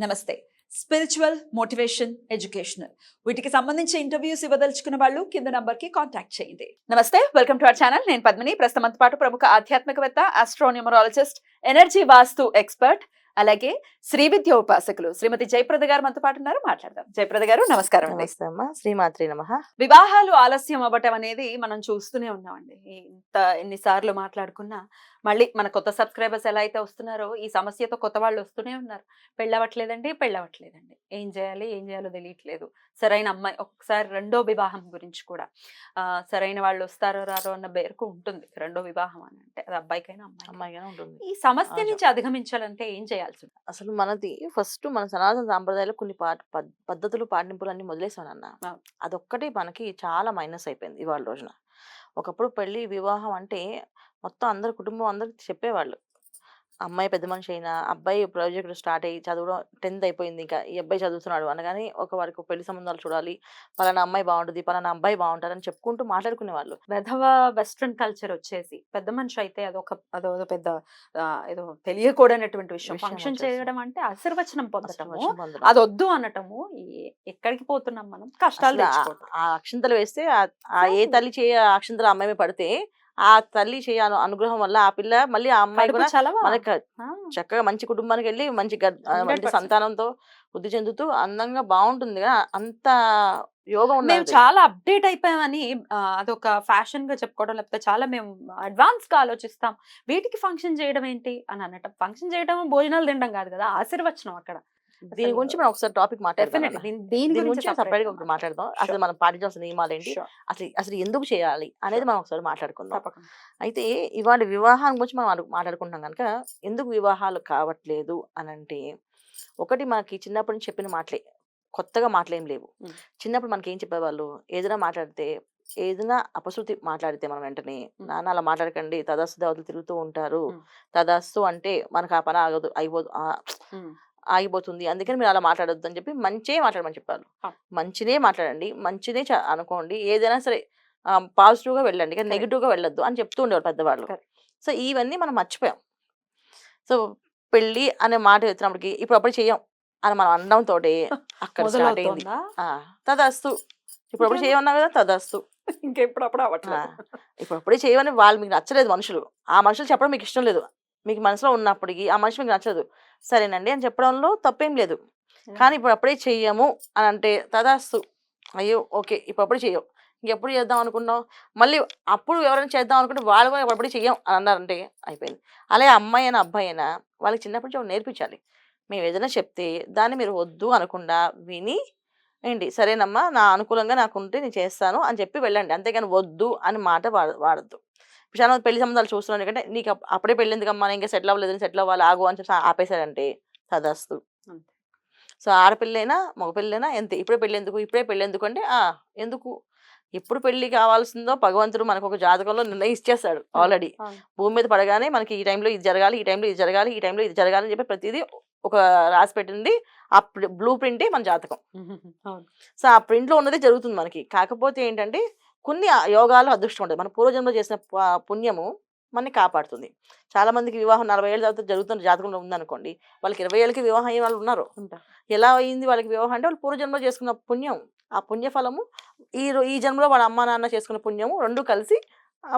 నమస్తే. Spiritual motivation educational వీటికి సంబంధించి ఇంటర్వ్యూస్ ఇవ్వదలుచుకున్న వాళ్ళు కింద నంబర్కి కాంటాక్ట్ చేయండి. నమస్తే వెల్కమ్ టు అవర్ ఛానల్ నేను పద్మిని. ప్రస్తుతం పాటు ప్రముఖ ఆధ్యాత్మికవేత్త ఆస్ట్రోన్యూమరాలజిస్ట్ ఎనర్జీ వాస్తు ఎక్స్పర్ట్ అలాగే శ్రీ విద్య ఉపాసకులు శ్రీమతి జయప్రద గారు మనతో పాటు ఉన్నారు. మాట్లాడదాం. జయప్రద గారు నమస్కారం శ్రీమాత్రి నమ. వివాహాలు ఆలస్యం అవ్వటం అనేది మనం చూస్తూనే ఉన్నామండి. ఇంత ఎన్నిసార్లు మాట్లాడుకున్నా మళ్ళీ మన కొత్త సబ్స్క్రైబర్స్ ఎలా అయితే వస్తున్నారో ఈ సమస్యతో కొత్త వాళ్ళు వస్తూనే ఉన్నారు. పెళ్ళవట్లేదండి పెళ్ళవట్లేదండి. ఏం చేయాలి ఏం చేయాలో తెలియట్లేదు. సరైన అమ్మాయి ఒకసారి రెండో వివాహం గురించి కూడా. సరైన వాళ్ళు వస్తారో రారో అన్న బేరకు ఉంటుంది రెండో వివాహం అని అంటే అది అబ్బాయికైనా అమ్మాయి అమ్మాయిగానే ఉంటుంది. ఈ సమస్య. నుంచి అధిగమించాలంటే ఏం చేయాల్సి ఉంటుంది? అసలు మనది ఫస్ట్ మన సనాతన సాంప్రదాయాలు కొన్ని పద్- పద్ధతులు పాటింపులు అన్ని వదిలేసాను అన్న. అదొక్కటి మనకి చాలా మైనస్ అయిపోయింది ఇవాళ రోజున. ఒకప్పుడు పెళ్ళి వివాహం అంటే మొత్తం అందరు కుటుంబం అందరు చెప్పేవాళ్ళు. అమ్మాయి పెద్ద మనిషి అయినా అబ్బాయి ప్రాజెక్ట్ స్టార్ట్ అయ్యి చదవడం టెన్త్ అయిపోయింది ఇంకా ఈ అబ్బాయి చదువుతున్నాడు అనగానే ఒక వారికి పెళ్ళి సంబంధాలు చూడాలి పలానా అమ్మాయి బాగుంటుంది పలానా అబ్బాయి బాగుంటారు అని చెప్పుకుంటూ మాట్లాడుకునే వాళ్ళు వెధవ వెస్ట్రన్ కల్చర్ వచ్చేసి పెద్ద మనిషి అయితే అదొక అదో పెద్ద ఏదో తెలియకూడనటువంటి విషయం. ఫంక్షన్. చేయడం అంటే ఆశీర్వచనం పొందటము వర్షం అది వద్దు అనటము ఎక్కడికి పోతున్నాం మనం కష్టాలు ఆ- అక్షింతలు వేస్తే ఏ. తల్లి చేయ అక్షింతలు అమ్మాయి పడితే ఆ తల్లి చేయ అను- అనుగ్రహం వల్ల ఆ పిల్ల మళ్ళీ ఆ అమ్మాయి కూడా? మనకి చక్కగా మంచి కుటుంబానికి వెళ్ళి మంచి మంచి 100%. సంతానంతో వృద్ధి చెందుతూ అందంగా బాగుంటుంది కదా. అంత యోగం మేము చాలా అప్డేట్ అయిపోయామని అదొక ఫ్యాషన్గా చెప్పుకోవడం లేకపోతే చాలా మేము అడ్వాన్స్గా ఆలోచిస్తాం. వీటికి ఫంక్షన్ చేయడం ఏంటి? అని అనటం ఫంక్షన్ చేయడం భోజనాలు తినడం కాదు కదా ఆశీర్వచనం అక్కడ. దీని గురించి మనం ఒకసారి టాపిక్. అన్న. దీని- గురించి సపరేట్గా ఒకటి మాట్లాడదాం అసలు మనం పాటించాల్సిన నియమాలు ఏంటి. అసలు అసలు ఎందుకు చేయాలి అనేది మనం ఒకసారి మాట్లాడుకుందాం అయితే ఇవాళ వివాహం గురించి మనం మాట్లాడుకుంటున్నాం కనుక ఎందుకు వివాహాలు కావట్లేదు అని అంటే ఒకటి మనకి చిన్నప్పటి నుంచి చెప్పిన మాటలే కొత్తగా మాటలేం లేవు. చిన్నప్పుడు మనకి ఏం చెప్పేవాళ్ళు ఏదైనా మాట్లాడితే ఏదైనా అపశృతి మాట్లాడితే మనం వెంటనే. నాన్న అలా మాట్లాడకండి తదాస్తు దేవతలు తిరుగుతూ ఉంటారు. తదాస్తు అంటే మనకు ఆ పని ఆగదు అయిపోదు. ఆగిపోతుంది. అందుకని మీరు అలా మాట్లాడొద్దు అని చెప్పి మంచే మాట్లాడమని చెప్పారు. మంచినే మాట్లాడండి. మంచినే అనుకోండి. ఏదైనా సరే పాజిటివ్గా వెళ్ళండి. కానీ Correct. నెగిటివ్గా వెళ్ళొద్దు అని చెప్తూ ఉండేవారు పెద్దవాళ్ళు. సో ఇవన్నీ మనం మర్చిపోయాం. సో పెళ్ళి అనే మాట వచ్చినప్పటికి ఇప్పుడు అప్పుడు చెయ్యం అని మనం అనడం తోటి అక్కడ స్టార్ట్ అయింది. తదాస్తు. ఇప్పుడు అప్పుడు ఇంకేం? చేయమన్నా కదా తదాస్తు. ఇంకెప్పుడప్పుడు అవ్వట్లేదు. ఇప్పుడు అప్పుడే చేయమని వాళ్ళు మీకు నచ్చలేదు మనుషులు. ఆ మనుషులు చెప్పడం మీకు ఇష్టం లేదు. మీకు మనసులో ఉన్నప్పటికీ ఆ మనిషి మీకు నచ్చలేదు సరేనండి అని చెప్పడంలో తప్పేం లేదు. కానీ ఇప్పుడు అప్పుడే చెయ్యము అని అంటే తదాస్తు. అయ్యో! ఓకే. ఇప్పుడు అప్పుడే చెయ్యం. ఇంకెప్పుడు చేద్దాం అనుకున్నాం మళ్ళీ అప్పుడు ఎవరైనా చేద్దాం అనుకుంటే వాళ్ళు కూడా అప్పుడే చెయ్యం అని అన్నారంటే అయిపోయింది. అలాగే అమ్మాయి అయినా అబ్బాయి అయినా వాళ్ళకి చిన్నప్పటి నుంచి నేర్పించాలి. మేము ఏదైనా చెప్తే దాన్ని మీరు వద్దు అనకుండా విని ఏంటి? సరేనమ్మా నా అనుకూలంగా నాకు ఉంటే నేను చేస్తాను అని చెప్పి వెళ్ళండి. అంతేగాని వద్దు అని మాట వాడ వాడద్దు. చాలా మంది పెళ్ళి సంబంధాలు చూస్తున్నాను ఎందుకంటే నీకు అప్- అప్పుడే పెళ్ళి ఎందుకమ్మా? ఇంకా సెటిల్ అవ్వలేదు సెటిల్ అవ్వాలి? ఆగు అని చెప్పి ఆపేశారంటే తదాస్తు అంతే. సో ఆడపిల్లైనా మగపిల్లైనా ఎంత ఇప్పుడే పెళ్ళి ఎందుకు? ఇప్పుడే పెళ్ళి ఎందుకు అంటే ఆ! ఎందుకు? ఎప్పుడు పెళ్ళి కావాల్సిందో భగవంతుడు మనకు ఒక జాతకంలో నిర్ణయిచ్చేస్తాడు ఆల్రెడీ. భూమి మీద పడగానే మనకి ఈ టైంలో ఇది జరగాలి ఈ టైంలో ఇది జరగాలి ఈ టైంలో ఇది జరగాలి అని చెప్పి ప్రతిదీ ఒక రాసి పెట్టింది. ఆ బ్లూ ప్రింటే మన జాతకం. సో ఆ ప్రింట్లో ఉన్నదే జరుగుతుంది మనకి. కాకపోతే ఏంటంటే కొన్ని యోగాలు అదృష్టం ఉంటుంది మన పూర్వజన్మలో చేసిన పుణ్యము మనని కాపాడుతుంది. చాలా మందికి వివాహం నలభై ఏళ్ళ తర్వాత జరుగుతున్న జాతకంలో ఉందనుకోండి వాళ్ళకి ఇరవై ఏళ్ళకి వివాహం అయిన వాళ్ళు ఉన్నారు. ఎలా అయింది వాళ్ళకి వివాహం అంటే వాళ్ళు పూర్వజన్మలో చేసుకున్న పుణ్యం. ఆ పుణ్యఫలము ఈ ఈ జన్మలో వాళ్ళ అమ్మా నాన్న చేసుకున్న పుణ్యము రెండు కలిసి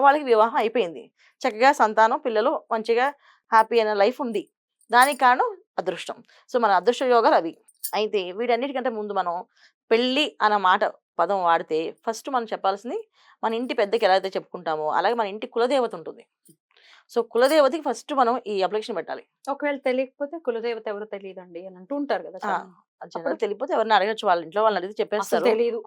వాళ్ళకి వివాహం అయిపోయింది. చక్కగా సంతానం పిల్లలు మంచిగా హ్యాపీ అయిన లైఫ్ ఉంది. దానికి కారణం అదృష్టం. సో మన అదృష్ట యోగాలు అవి. అయితే వీటన్నిటికంటే ముందు మనం పెళ్ళి అన్న మాట పదం వాడితే ఫస్ట్ మనం చెప్పాల్సింది మన ఇంటి పెద్దకి ఎలా అయితే చెప్పుకుంటామో అలాగే మన ఇంటి కులదేవత ఉంటుంది. సో కులదేవతకి ఫస్ట్ మనం ఈ అప్లికేషన్ పెట్టాలి. ఒకవేళ తెలియకపోతే కులదేవత ఎవరు తెలియదండి అని అంటూ ఉంటారు కదా జనరల్ తెలియకపోతే ఎవరిని అడగచ్చు వాళ్ళ ఇంట్లో వాళ్ళని అడిగితే చెప్పేస్తారు. తెలియదు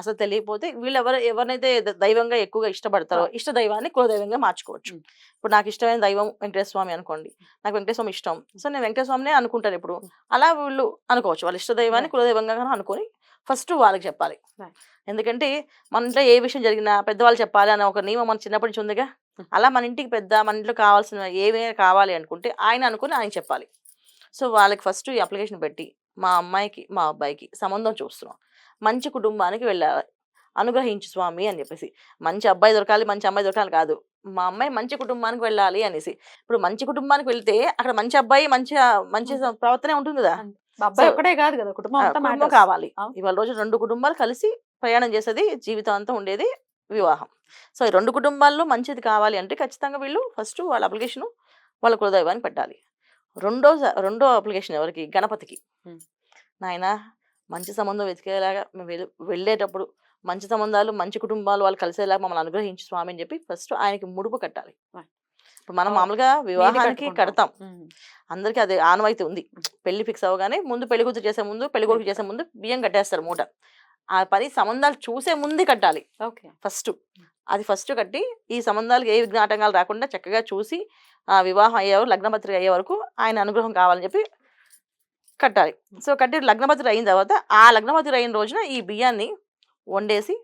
అసలు తెలియకపోతే వీళ్ళు ఎవరు ఎవరినైతే దైవంగా ఎక్కువగా ఇష్టపడతారో ఇష్ట దైవాన్ని కులదైవంగా మార్చుకోవచ్చు. ఇప్పుడు నాకు ఇష్టమైన దైవం వెంకటేశ్వర స్వామి అనుకోండి నాకు వెంకటేశ్వర స్వామి ఇష్టం. సో నేను వెంకటేశ్వర స్వామినే అనుకుంటాను ఇప్పుడు. అలా వీళ్ళు అనుకోవచ్చు. వాళ్ళ ఇష్ట దైవాన్ని. కులదైవంగా అనుకొని ఫస్ట్ వాళ్ళకి చెప్పాలి. ఎందుకంటే మన ఇంట్లో ఏ విషయం జరిగినా పెద్దవాళ్ళు చెప్పాలి అన్న ఒక నియమం మన చిన్నప్పటి నుంచి ఉందిగా. ఉం. అలా మన ఇంటికి పెద్ద మన ఇంట్లో కావాల్సిన ఏమైనా కావాలి అనుకుంటే ఆయన అనుకుని ఆయన చెప్పాలి. సో వాళ్ళకి ఫస్ట్ ఈ అప్లికేషన్ పెట్టి మా అమ్మాయికి మా అబ్బాయికి సంబంధం చూస్తున్నాం. మంచి కుటుంబానికి వెళ్ళాలి. అనుగ్రహించు స్వామి అని చెప్పేసి. మంచి అబ్బాయి దొరకాలి మంచి అమ్మాయి దొరకాలి కాదు. మా అమ్మాయి మంచి కుటుంబానికి వెళ్ళాలి అనేసి. ఇప్పుడు మంచి కుటుంబానికి వెళ్తే అక్కడ మంచి అబ్బాయి మంచి మంచి ప్రవర్తనే ఉంటుంది కదా. అబ్బాయి ఒక్కడే కాదు కదా కుటుంబం. కావాలి. ఇవాళ రోజు రెండు కుటుంబాలు కలిసి ప్రయాణం చేసేది జీవితం అంతా ఉండేది వివాహం సో ఈ రెండు కుటుంబాల్లో మంచిది కావాలి అంటే ఖచ్చితంగా వీళ్ళు ఫస్ట్ వాళ్ళ అప్లికేషన్ వాళ్ళ కులదైవానికి పెట్టాలి రెండో రెండో అప్లికేషన్ ఎవరికి గణపతికి. నాయన మంచి సంబంధం వెతికేలాగా మేము వెళ్- వెళ్ళేటప్పుడు మంచి సంబంధాలు మంచి కుటుంబాలు వాళ్ళు కలిసేలాగా మమ్మల్ని అనుగ్రహించు స్వామి అని చెప్పి ఫస్ట్ ఆయనకి ముడుపు కట్టాలి. ఇప్పుడు మనం మామూలుగా వివాహానికి. కడతాం. అందరికీ అది ఆనవాయితీ ఉంది. పెళ్ళి ఫిక్స్ అవ్వగానే ముందు పెళ్ళి కూతురు చేసే ముందు పెళ్ళి కొడుకు చేసే ముందు బియ్యం కట్టేస్తారు మూట. ఆ పని సంబంధాలు చూసే ముందే కట్టాలి. ఓకే. ఫస్ట్ అది ఫస్ట్ కట్టి ఈ సంబంధాలకు ఏ విఘ్నాటంగాలు రాకుండా చక్కగా చూసి ఆ వివాహం అయ్యే వరకు లగ్నపత్రిక అయ్యే వరకు ఆయన అనుగ్రహం కావాలని చెప్పి కట్టాలి. సో కట్టి లగ్నపత్రిక అయిన తర్వాత ఆ లగ్నపత్రిక అయిన రోజున ఈ బియ్యాన్ని వండేసి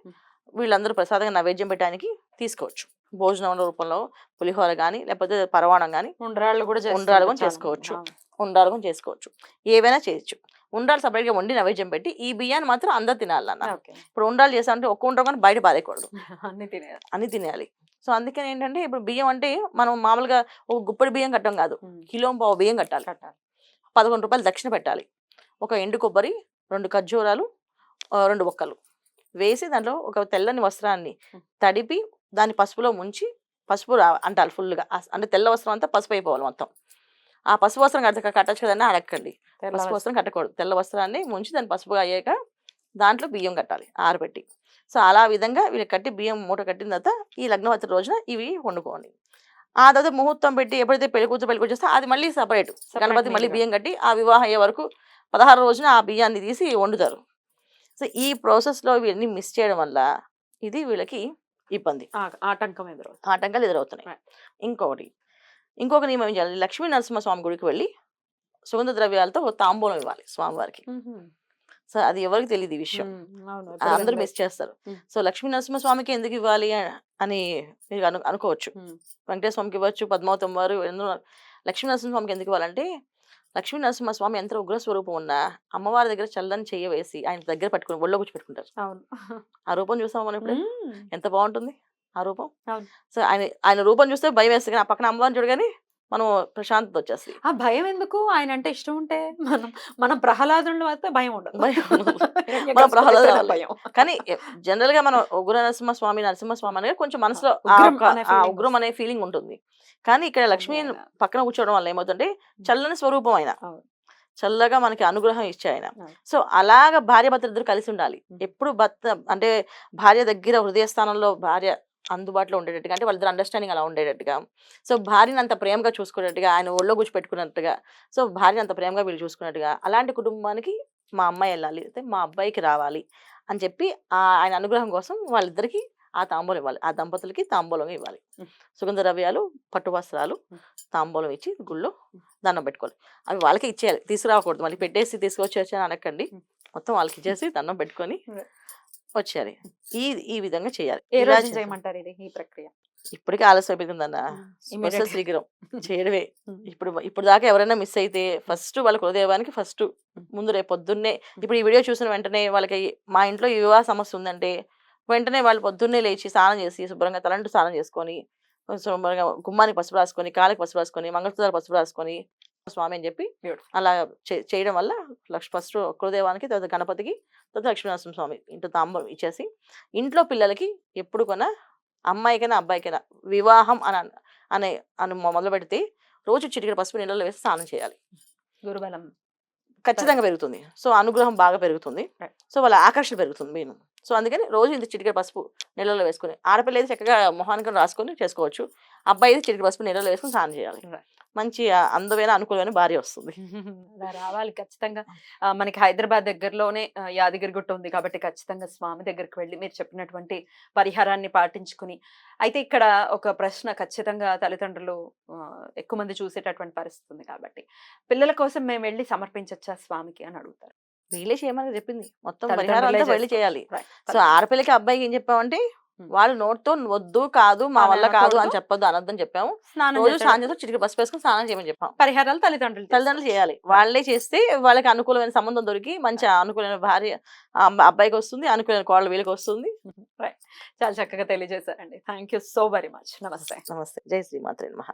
వీళ్ళందరూ ప్రసాదంగా నైవేద్యం పెట్టడానికి తీసుకోవచ్చు. భోజనం రూపంలో పులిహోర కానీ లేకపోతే పరవాణం కానీ ఉండ్రాళ్ళు కూడా ఉండ్రాళ్ళు కూడా చేసుకోవచ్చు. ఉండాలి కూడా చేసుకోవచ్చు. ఏవైనా చేయొచ్చు. ఉండాలి సపరేట్గా వండి నైవేద్యం పెట్టి ఈ బియ్యాన్ని మాత్రం అందరు తినాలి అన్న ఆ, ఓకే. ఇప్పుడు ఉండాలి చేసామంటే ఒక్క ఉండ్రం కానీ బయట పారేయకూడదు అన్ని తినేది అన్ని తినేయాలి. సో అందుకని ఏంటంటే ఇప్పుడు బియ్యం అంటే మనం మామూలుగా ఒక గుప్పడి బియ్యం కట్టం కాదు. కిలో పావు బియ్యం కట్టాలి. కట్టాలి. పదకొండు రూపాయలు దక్షిణ పెట్టాలి. ఒక ఎండు కొబ్బరి రెండు ఖర్జూరాలు రెండు ఒక్కలు. వేసి దాంట్లో ఒక తెల్లని వస్త్రాన్ని. తడిపి దాన్ని పసుపులో ముంచి పసుపు రా అంటాలి ఫుల్గా. అంటే తెల్ల వస్త్రం అంతా పసుపు అయిపోవాలి మొత్తం. ఆ పసుపు వస్త్రం కట్ట కట్టచ్చు కదన్నా అడగండి పసుపు వస్త్రం కట్టకూడదు. తెల్ల వస్త్రాన్ని ముంచి దాన్ని పసుపుగా అయ్యాక దాంట్లో బియ్యం కట్టాలి ఆరబెట్టి. సో అలా విధంగా వీళ్ళు కట్టి బియ్యం మూట కట్టిన తర్వాత ఈ లగ్నవతి రోజున ఇవి వండుకోండి. ఆ తర్వాత ముహూర్తం పెట్టి ఎప్పుడైతే పెళ్ళి కూతురు పెళ్ళి కూర్చొస్తే అది మళ్ళీ సపరేట్. గణపతి మళ్ళీ. బియ్యం కట్టి ఆ వివాహం అయ్యే వరకు పదహారు రోజున ఆ బియ్యాన్ని తీసి వండుతారు. సో ఈ ప్రాసెస్లో ఇవన్నీ మిస్ చేయడం వల్ల ఇది వీళ్ళకి ఇబ్బంది. ఆటంకం ఎదురు ఆటంకాలు ఎదురవుతున్నాయి. ఇంకొకటి ఇంకొక నియమం ఏం చేయాలి. లక్ష్మీ నరసింహస్వామి గుడికి వెళ్ళి సుగంధ ద్రవ్యాలతో తాంబూలం ఇవ్వాలి స్వామివారికి. సో అది ఎవరికి తెలియదు ఈ విషయం. అందరూ మిస్ చేస్తారు. సో లక్ష్మీ నరసింహస్వామికి ఎందుకు ఇవ్వాలి అని మీరు అను అనుకోవచ్చు. వెంకటేశ్వర స్వామికి ఇవ్వచ్చు పద్మావతం వారు ఎందుకు లక్ష్మీ నరసింహస్వామికి ఎందుకు ఇవ్వాలంటే లక్ష్మీ నరసింహస్వామి ఎంత ఉగ్ర స్వరూపం ఉన్నా అమ్మవారి దగ్గర చల్లని చెయ్య వేసి ఆయన దగ్గర పట్టుకుని ఒళ్ళో కూర్చోపెట్టుకుంటారు అవును ఆ రూపం చూసాం మనం ఇప్పుడు. ఎంత బాగుంటుంది ఆ రూపం. సో ఆయన ఆయన రూపం చూస్తే భయం వేస్తుంది కానీ ఆ పక్కన అమ్మవారిని చూడగానే మనం ప్రశాంతత వచ్చేస్తుంది ఆ భయం ఎందుకు? ఆయన అంటే ఇష్టం ఉంటే మనం మనం ప్రహ్లాదులు అయితే భయం ఉండదు. మన రావాలి. భయం. కానీ జనరల్గా మనం ఉగ్ర నరసింహస్వామి నరసింహస్వామి అనేది కొంచెం మనసులో ఆ ఉగ్రం అనే ఫీలింగ్ ఉంటుంది. కానీ ఇక్కడ లక్ష్మి పక్కన కూర్చోవడం వల్ల ఏమవుతుందంటే చల్లని స్వరూపం ఆయన. చల్లగా మనకి అనుగ్రహం ఇచ్చే ఆయన. సో అలాగ భార్య భర్త ఇద్దరు కలిసి ఉండాలి. ఎప్పుడు భర్త అంటే భార్య దగ్గర హృదయ స్థానంలో భార్య అందుబాటులో ఉండేటట్టుగా అంటే వాళ్ళిద్దరు అండర్స్టాండింగ్ అలా ఉండేటట్టుగా. సో భార్యని అంత ప్రేమగా చూసుకున్నట్టుగా ఆయన ఒళ్ళో కూర్చోపెట్టుకున్నట్టుగా సో భార్యని అంత ప్రేమగా వీళ్ళు చూసుకున్నట్టుగా అలాంటి కుటుంబానికి మా అమ్మాయి వెళ్ళాలి అయితే మా అబ్బాయికి రావాలి అని చెప్పి ఆ ఆయన అనుగ్రహం కోసం వాళ్ళిద్దరికి ఆ తాంబూలం ఇవ్వాలి. ఆ దంపతులకి తాంబూలం ఇవ్వాలి. సుగంధ ద్రవ్యాలు పట్టు వస్త్రాలు. తాంబూలం ఇచ్చి గుళ్ళో దండం పెట్టుకోవాలి. అవి వాళ్ళకి ఇచ్చేయాలి తీసుకురాకూడదు. మళ్ళీ పెట్టేసి తీసుకొచ్చి వచ్చాను అనకండి. మొత్తం వాళ్ళకి ఇచ్చేసి దండం పెట్టుకొని వచ్చేయాలి ఈ ఈ విధంగా చేయాలి. ఏ రోజు చేయమంటారు ఇది ఈ ప్రక్రియ? ఇప్పటికే ఆలస్యం స్పెషల్గా. శీఘ్రం చేయడమే. ఇప్పుడు ఇప్పుడు దాకా ఎవరైనా మిస్ అయితే ఫస్ట్ వాళ్ళ కులదైవానికి ఫస్ట్ ముందు రేపు పొద్దున్నే ఇప్పుడు ఈ వీడియో చూసిన వెంటనే వాళ్ళకి మా ఇంట్లో ఈ వివాహ సమస్య ఉందంటే వెంటనే వాళ్ళు పొద్దున్నే లేచి స్నానం చేసి శుభ్రంగా తలంటు స్నానం చేసుకొని శుభ్రంగా గుమ్మానికి పసుపు రాసుకొని కాలికి పసుపు రాసుకొని మంగళసూత్రాలు పసుపు రాసుకొని స్వామి అని చెప్పి. అలా చేయడం వల్ల లక్ష ఫస్ట్ కులదైవానికి తర్వాత గణపతికి తర్వాత లక్ష్మీనరసింహ స్వామి ఇంట్లో తాంబూలం ఇచ్చేసి ఇంట్లో పిల్లలకి ఎప్పుడు కొన్నా అమ్మాయికైనా అబ్బాయికైనా వివాహం అని అన- అనే మొదలు పెడితే రోజు చిటికెడ పసుపు నీళ్ళలో వేసి స్నానం చేయాలి. గురుబలం ఖచ్చితంగా పెరుగుతుంది. సో అనుగ్రహం బాగా పెరుగుతుంది. సో వాళ్ళ ఆకర్షణ పెరుగుతుంది మెయిన్. సో అందుకని రోజు ఇంత చిటికెడ పసుపు నీళ్ళలో వేసుకొని ఆడపిల్ల అయితే చక్కగా మొహానికి రాసుకొని చేసుకోవచ్చు. అబ్బాయి అయితే చిటికెడ పసుపు నీళ్ళలో వేసుకొని స్నానం చేయాలి. మంచి అందమైన అనుకూలమైన భార్య వస్తుంది. రావాలి ఖచ్చితంగా. మనకి హైదరాబాద్ దగ్గరలోనే యాదగిరి గుట్ట ఉంది కాబట్టి ఖచ్చితంగా స్వామి దగ్గరికి వెళ్ళి మీరు చెప్పినటువంటి పరిహారాన్ని పాటించుకుని అయితే ఇక్కడ ఒక ప్రశ్న ఖచ్చితంగా తల్లిదండ్రులు ఎక్కువ మంది చూసేటటువంటి పరిస్థితి ఉంది కాబట్టి పిల్లల కోసం మేము వెళ్ళి సమర్పించచ్చా స్వామికి అని అడుగుతారు. వీళ్ళే చేయమని చెప్పింది. మొత్తం పరిహారం అంతా వెళ్ళి. చేయాలి. సో ఆడపిల్లకి అబ్బాయికి ఏం చెప్పామంటే. వాళ్ళు నోటితో వద్దు కాదు మా వల్ల కాదు అని. చెప్పొద్దు అనొద్దని చెప్పాము. రోజు చేస్తూ చిటికి పసుపు వేసుకొని స్నానం చేయమని చెప్పాం. పరిహారాలు తల్లిదండ్రులు. తల్లిదండ్రులు చేయాలి. వాళ్ళే చేస్తే వాళ్ళకి అనుకూలమైన సంబంధం దొరికి మంచి అనుకూలమైన భార్య అబ్బాయికి వస్తుంది అనుకూలమైన కోడలు వీళ్ళకి వస్తుంది. చాలా చక్కగా తెలియజేశారండి. Thank you so very much నమస్తే. నమస్తే. జై శ్రీమాత్రే నమః.